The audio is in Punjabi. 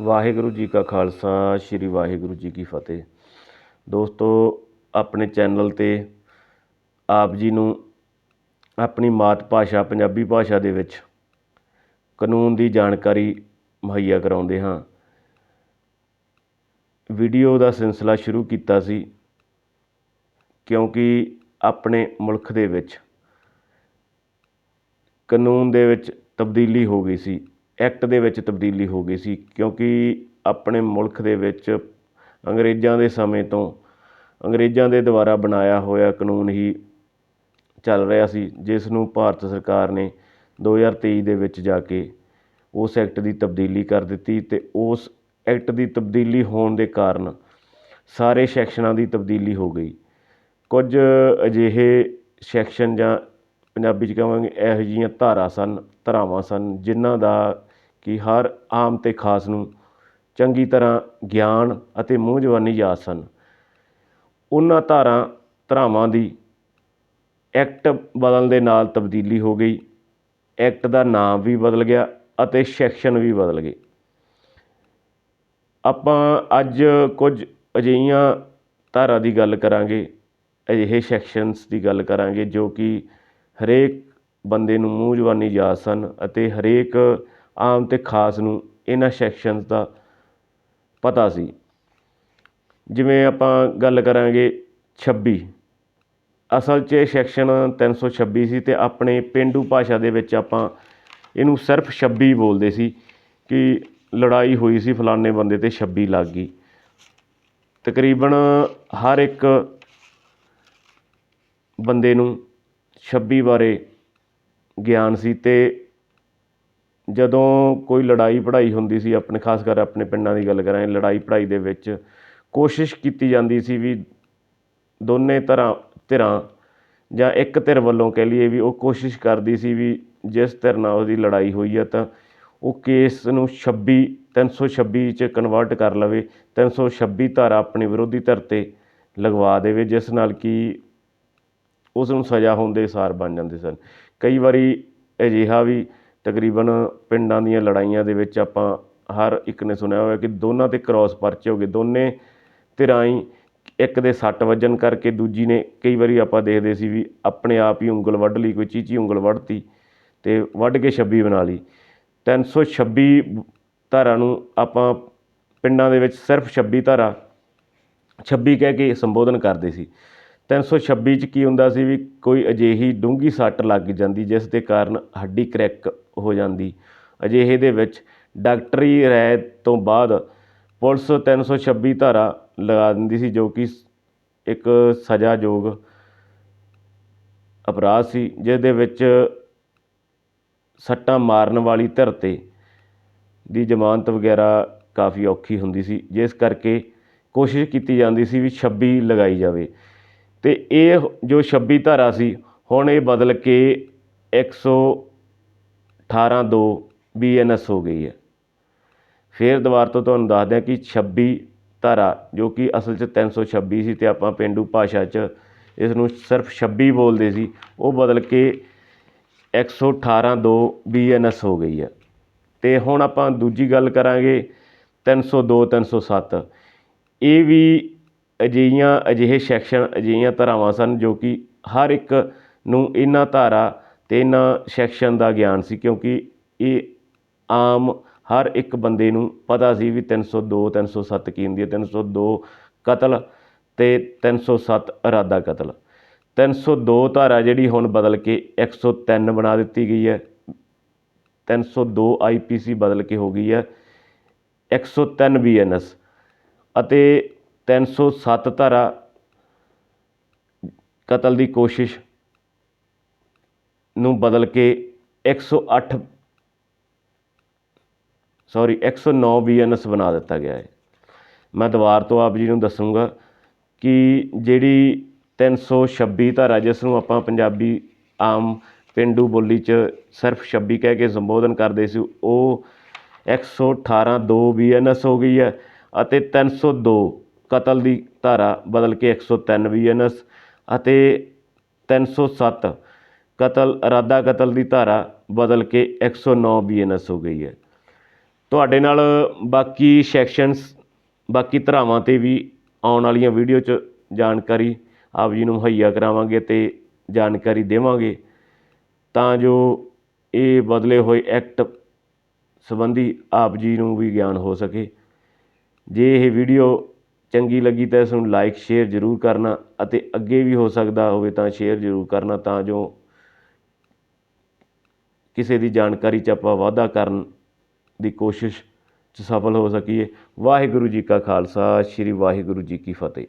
ਵਾਹਿਗੁਰੂ ਜੀ ਕਾ ਖਾਲਸਾ, ਸ੍ਰੀ ਵਾਹਿਗੁਰੂ ਜੀ ਕੀ ਫਤਿਹ। ਦੋਸਤੋ, ਆਪਣੇ ਚੈਨਲ 'ਤੇ ਆਪ ਜੀ ਨੂੰ ਆਪਣੀ ਮਾਤ ਭਾਸ਼ਾ, ਪੰਜਾਬੀ ਭਾਸ਼ਾ ਦੇ ਵਿੱਚ ਕਾਨੂੰਨ ਦੀ ਜਾਣਕਾਰੀ ਮੁਹੱਈਆ ਕਰਾਉਂਦੇ ਹਾਂ। ਵੀਡੀਓ ਦਾ ਸਿਲਸਿਲਾ ਸ਼ੁਰੂ ਕੀਤਾ ਸੀ ਕਿਉਂਕਿ ਆਪਣੇ ਮੁਲਕ ਦੇ ਵਿੱਚ ਕਾਨੂੰਨ ਦੇ ਵਿੱਚ ਤਬਦੀਲੀ ਹੋ ਗਈ ਸੀ। ਐਕਟ ਦੇ ਵਿੱਚ ਤਬਦੀਲੀ ਹੋ ਗਈ ਸੀ, ਕਿਉਂਕਿ ਆਪਣੇ ਮੁਲਕ ਦੇ ਵਿੱਚ ਅੰਗਰੇਜ਼ਾਂ ਦੇ ਸਮੇਂ ਤੋਂ ਅੰਗਰੇਜ਼ਾਂ ਦੇ ਦੁਆਰਾ ਬਣਾਇਆ ਹੋਇਆ ਕਾਨੂੰਨ ਹੀ ਚੱਲ ਰਿਹਾ ਸੀ, ਜਿਸ ਨੂੰ ਭਾਰਤ ਸਰਕਾਰ ਨੇ 2023 ਦੇ ਵਿੱਚ ਜਾ ਕੇ ਉਸ ਐਕਟ ਦੀ ਤਬਦੀਲੀ ਕਰ ਦਿੱਤੀ ਅਤੇ ਉਸ ਐਕਟ ਦੀ ਤਬਦੀਲੀ ਹੋਣ ਦੇ ਕਾਰਨ ਸਾਰੇ ਸੈਕਸ਼ਨਾਂ ਦੀ ਤਬਦੀਲੀ ਹੋ ਗਈ। ਕੁਝ ਅਜਿਹੇ ਸੈਕਸ਼ਨ ਜਾਂ ਪੰਜਾਬੀ 'ਚ ਕਹਾਂਗੇ, ਇਹੋ ਜਿਹੀਆਂ ਧਾਰਾ ਸਨ, ਧਾਰਾਵਾਂ ਸਨ, ਜਿਨ੍ਹਾਂ ਦਾ ਕਿ ਹਰ ਆਮ ਅਤੇ ਖਾਸ ਨੂੰ ਚੰਗੀ ਤਰ੍ਹਾਂ ਗਿਆਨ ਅਤੇ ਮੂੰਹ ਜ਼ਬਾਨੀ ਯਾਦ ਸਨ। ਉਹਨਾਂ ਧਾਰਾਂ ਧਾਰਾਵਾਂ ਦੀ ਐਕਟ ਬਦਲਣ ਦੇ ਨਾਲ ਤਬਦੀਲੀ ਹੋ ਗਈ। ਐਕਟ ਦਾ ਨਾਮ ਵੀ ਬਦਲ ਗਿਆ ਅਤੇ ਸੈਕਸ਼ਨ ਵੀ ਬਦਲ ਗਏ। ਆਪਾਂ ਅੱਜ ਕੁਝ ਅਜਿਹੀਆਂ ਧਾਰਾ ਦੀ ਗੱਲ ਕਰਾਂਗੇ, ਅਜਿਹੇ ਸੈਕਸ਼ਨਸ ਦੀ ਗੱਲ ਕਰਾਂਗੇ ਜੋ ਕਿ ਹਰੇਕ ਬੰਦੇ ਨੂੰ ਮੂੰਹ ਜ਼ਬਾਨੀ ਯਾਦ ਸਨ ਅਤੇ ਹਰੇਕ ਆਮ ਅਤੇ ਖਾਸ ਨੂੰ ਇਹਨਾਂ ਸੈਕਸ਼ਨਸ ਦਾ ਪਤਾ ਸੀ। ਜਿਵੇਂ ਆਪਾਂ ਗੱਲ ਕਰਾਂਗੇ 26 ਅਸਲ 'ਚ ਇਹ ਸੈਕਸ਼ਨ 326 ਸੀ ਅਤੇ ਆਪਣੇ ਪੇਂਡੂ ਭਾਸ਼ਾ ਦੇ ਵਿੱਚ ਆਪਾਂ ਇਹਨੂੰ ਸਿਰਫ 26 ਬੋਲਦੇ ਸੀ ਕਿ ਲੜਾਈ ਹੋਈ ਸੀ ਫਲਾਣੇ ਬੰਦੇ 'ਤੇ 26 ਲੱਗ ਗਈ। ਤਕਰੀਬਨ ਹਰ ਇੱਕ ਬੰਦੇ ਨੂੰ 26 ਬਾਰੇ ਗਿਆਨ ਸੀ ਅਤੇ ਜਦੋਂ ਕੋਈ ਲੜਾਈ ਪੜ੍ਹਾਈ ਹੁੰਦੀ ਸੀ, ਆਪਣੇ ਖਾਸ ਕਰ ਆਪਣੇ ਪਿੰਡਾਂ ਦੀ ਗੱਲ ਕਰਾਂ, ਲੜਾਈ ਪੜ੍ਹਾਈ ਦੇ ਵਿੱਚ ਕੋਸ਼ਿਸ਼ ਕੀਤੀ ਜਾਂਦੀ ਸੀ ਵੀ ਦੋਨੇ ਧਿਰਾਂ ਧਿਰਾਂ ਜਾਂ ਇੱਕ ਧਿਰ ਵੱਲੋਂ ਕਹਿ ਲਈਏ ਵੀ ਉਹ ਕੋਸ਼ਿਸ਼ ਕਰਦੀ ਸੀ ਵੀ ਜਿਸ ਧਿਰ ਨਾਲ ਉਹਦੀ ਲੜਾਈ ਹੋਈ ਹੈ ਤਾਂ ਉਹ ਕੇਸ ਨੂੰ 26 326 'ਚ ਕਨਵਰਟ ਕਰ ਲਵੇ 326 ਧਾਰਾ ਆਪਣੀ ਵਿਰੋਧੀ ਧਿਰ 'ਤੇ ਲਗਵਾ ਦੇਵੇ, ਜਿਸ ਨਾਲ ਕਿ ਉਸ ਨੂੰ ਸਜ਼ਾ ਹੋਣ ਦੇ ਸਾਰ ਬਣ ਜਾਂਦੇ ਸਨ। ਕਈ ਵਾਰੀ ਅਜਿਹਾ ਵੀ ਤਕਰੀਬਨ ਪਿੰਡਾਂ ਦੀਆਂ ਲੜਾਈਆਂ ਦੇ ਵਿੱਚ ਆਪਾਂ ਹਰ ਇੱਕ ਨੇ ਸੁਣਿਆ ਹੋਇਆ ਕਿ ਦੋਨਾਂ 'ਤੇ ਕਰੋਸ ਪਰਚੇ ਹੋ ਗਏ। ਦੋਨੇ ਧਿਰਾਂ ਹੀ ਇੱਕ ਦੇ ਸੱਟ ਵੱਜਣ ਕਰਕੇ ਦੂਜੀ ਨੇ ਕਈ ਵਾਰੀ ਆਪਾਂ ਦੇਖਦੇ ਸੀ ਵੀ ਆਪਣੇ ਆਪ ਹੀ ਉਂਗਲ ਵੱਢ ਲਈ, ਕੋਈ ਚੀਚੀ ਉਂਗਲ ਵੱਢਤੀ ਅਤੇ ਵੱਢ ਕੇ 26 ਬਣਾ ਲਈ। 326 ਧਾਰਾ ਨੂੰ ਆਪਾਂ ਪਿੰਡਾਂ ਦੇ ਵਿੱਚ ਸਿਰਫ 26 ਧਾਰਾ 26 ਕਹਿ ਕੇ ਸੰਬੋਧਨ ਕਰਦੇ ਸੀ। 326 'ਚ ਕੀ ਹੁੰਦਾ ਸੀ ਵੀ ਕੋਈ ਅਜਿਹੀ ਡੂੰਘੀ ਸੱਟ ਲੱਗ ਜਾਂਦੀ, ਜਿਸ ਦੇ ਕਾਰਨ ਹੱਡੀ ਕਰੈਕ ਹੋ ਜਾਂਦੀ। ਅਜਿਹੇ ਦੇ ਵਿੱਚ ਡਾਕਟਰੀ ਰਾਏ ਤੋਂ ਬਾਅਦ ਪੁਲਿਸ 326 ਧਾਰਾ ਲਗਾ ਦਿੰਦੀ ਸੀ, ਜੋ ਕਿ ਇੱਕ ਸਜ਼ਾਯੋਗ ਅਪਰਾਧ ਸੀ, ਜਿਸ ਦੇ ਵਿੱਚ ਸੱਟਾਂ ਮਾਰਨ ਵਾਲੀ ਧਿਰ 'ਤੇ ਦੀ ਜ਼ਮਾਨਤ ਵਗੈਰਾ ਕਾਫੀ ਔਖੀ ਹੁੰਦੀ ਸੀ, ਜਿਸ ਕਰਕੇ ਕੋਸ਼ਿਸ਼ ਕੀਤੀ ਜਾਂਦੀ ਸੀ ਵੀ 26 ਲਗਾਈ ਜਾਵੇ। ਅਤੇ ਇਹ ਜੋ 26 ਧਾਰਾ ਸੀ, ਹੁਣ ਇਹ ਬਦਲ ਕੇ 118 2 ਬੀ ਐਨ ਐਸ ਹੋ ਗਈ ਹੈ। ਫਿਰ ਦੁਬਾਰਾ ਤੋਂ ਤੁਹਾਨੂੰ ਦੱਸਦੇ ਹਾਂ ਕਿ 26 ਧਾਰਾ, ਜੋ ਕਿ ਅਸਲ 'ਚ 326 ਸੀ ਅਤੇ ਆਪਾਂ ਪੇਂਡੂ ਭਾਸ਼ਾ 'ਚ ਇਸ ਨੂੰ ਸਿਰਫ 26 ਬੋਲਦੇ ਸੀ, ਉਹ ਬਦਲ ਕੇ 118 2 ਬੀ ਐਨ ਐਸ ਹੋ ਗਈ ਹੈ। ਅਤੇ ਹੁਣ ਆਪਾਂ ਦੂਜੀ ਗੱਲ ਕਰਾਂਗੇ 302 307 ਇਹ ਵੀ ਅਜਿਹੀਆਂ ਅਜਿਹੇ ਸੈਕਸ਼ਨ, ਅਜਿਹੀਆਂ ਧਾਰਾਵਾਂ ਸਨ ਜੋ ਕਿ ਹਰ ਇੱਕ ਨੂੰ ਇਹਨਾਂ ਧਾਰਾ ਅਤੇ ਇਹਨਾਂ ਸੈਕਸ਼ਨ ਦਾ ਗਿਆਨ ਸੀ, ਕਿਉਂਕਿ ਇਹ ਆਮ ਹਰ ਇੱਕ ਬੰਦੇ ਨੂੰ ਪਤਾ ਸੀ ਵੀ 302 307 ਕੀ ਹੁੰਦੀ ਹੈ 302 ਕਤਲ ਅਤੇ 307 ਇਰਾਦਾ ਕਤਲ। 302 ਧਾਰਾ ਜਿਹੜੀ ਹੁਣ ਬਦਲ ਕੇ 103 ਬਣਾ ਦਿੱਤੀ ਗਈ ਹੈ। ਤਿੰਨ ਸੌ ਦੋ ਆਈ ਪੀ ਸੀ ਬਦਲ ਕੇ ਹੋ ਗਈ ਹੈ। ਇੱਕ ਸੌ ਤਿੰਨ ਬੀ 103 ਬੀਐਨਐਸ ਅਤੇ 307 ਧਾਰਾ ਕਤਲ ਦੀ ਕੋਸ਼ਿਸ਼ ਨੂੰ ਬਦਲ ਕੇ 108 ਸੌਰੀ 109 ਬੀਐਨਐਸ ਬਣਾ ਦਿੱਤਾ ਗਿਆ ਹੈ। ਮੈਂ ਦੁਬਾਰ ਤੋਂ ਆਪ ਜੀ ਨੂੰ ਦੱਸੂਗਾ ਕਿ ਜਿਹੜੀ 326 ਧਾਰਾ ਜਿਸ ਨੂੰ ਆਪਾਂ ਪੰਜਾਬੀ ਆਮ ਪੇਂਡੂ ਬੋਲੀ 'ਚ ਸਿਰਫ 26 ਕਹਿ ਕੇ ਸੰਬੋਧਨ ਕਰਦੇ ਸੀ, ਉਹ 118 2 ਬੀਐਨਐਸ ਹੋ ਗਈ ਹੈ ਅਤੇ 302 ਕਤਲ ਦੀ ਧਾਰਾ ਬਦਲ ਕੇ 103 ਬੀਐਨਐਸ ਅਤੇ 307 ਕਤਲ, ਇਰਾਦਾ ਕਤਲ ਦੀ ਧਾਰਾ ਬਦਲ ਕੇ 109 ਬੀਐਨਐਸ ਹੋ ਗਈ ਹੈ। ਤੁਹਾਡੇ ਨਾਲ ਬਾਕੀ ਸੈਕਸ਼ਨਸ, ਬਾਕੀ ਧਰਾਵਾਂ 'ਤੇ ਵੀ ਆਉਣ ਵਾਲੀਆਂ ਵੀਡੀਓ 'ਚ ਜਾਣਕਾਰੀ ਆਪ ਜੀ ਨੂੰ ਮੁਹੱਈਆ ਕਰਾਵਾਂਗੇ ਤੇ ਜਾਣਕਾਰੀ ਦੇਵਾਂਗੇ। ਤਾਂ ਜੋ ਇਹ ਬਦਲੇ ਹੋਏ ਐਕਟ ਸੰਬੰਧੀ ਆਪ ਜੀ ਨੂੰ ਵੀ ਗਿਆਨ ਹੋ ਸਕੇ। ਜੇ ਇਹ ਵੀਡੀਓ ਚੰਗੀ ਲੱਗੀ ਤਾਂ ਇਸ ਨੂੰ ਲਾਈਕ ਸ਼ੇਅਰ ਜ਼ਰੂਰ ਕਰਨਾ ਅਤੇ ਅੱਗੇ ਵੀ ਹੋ ਸਕਦਾ ਹੋਵੇ ਤਾਂ ਸ਼ੇਅਰ ਜ਼ਰੂਰ ਕਰਨਾ ਤਾਂ ਜੋ ਕਿਸੇ ਦੀ ਜਾਣਕਾਰੀ 'ਚ ਆਪਾਂ ਵਾਧਾ ਕਰਨ ਦੀ ਕੋਸ਼ਿਸ਼ 'ਚ ਸਫਲ ਹੋ ਸਕੀਏ। ਵਾਹਿਗੁਰੂ ਜੀ ਕਾ ਖਾਲਸਾ, ਸ੍ਰੀ ਵਾਹਿਗੁਰੂ ਜੀ ਕੀ ਫਤਿਹ।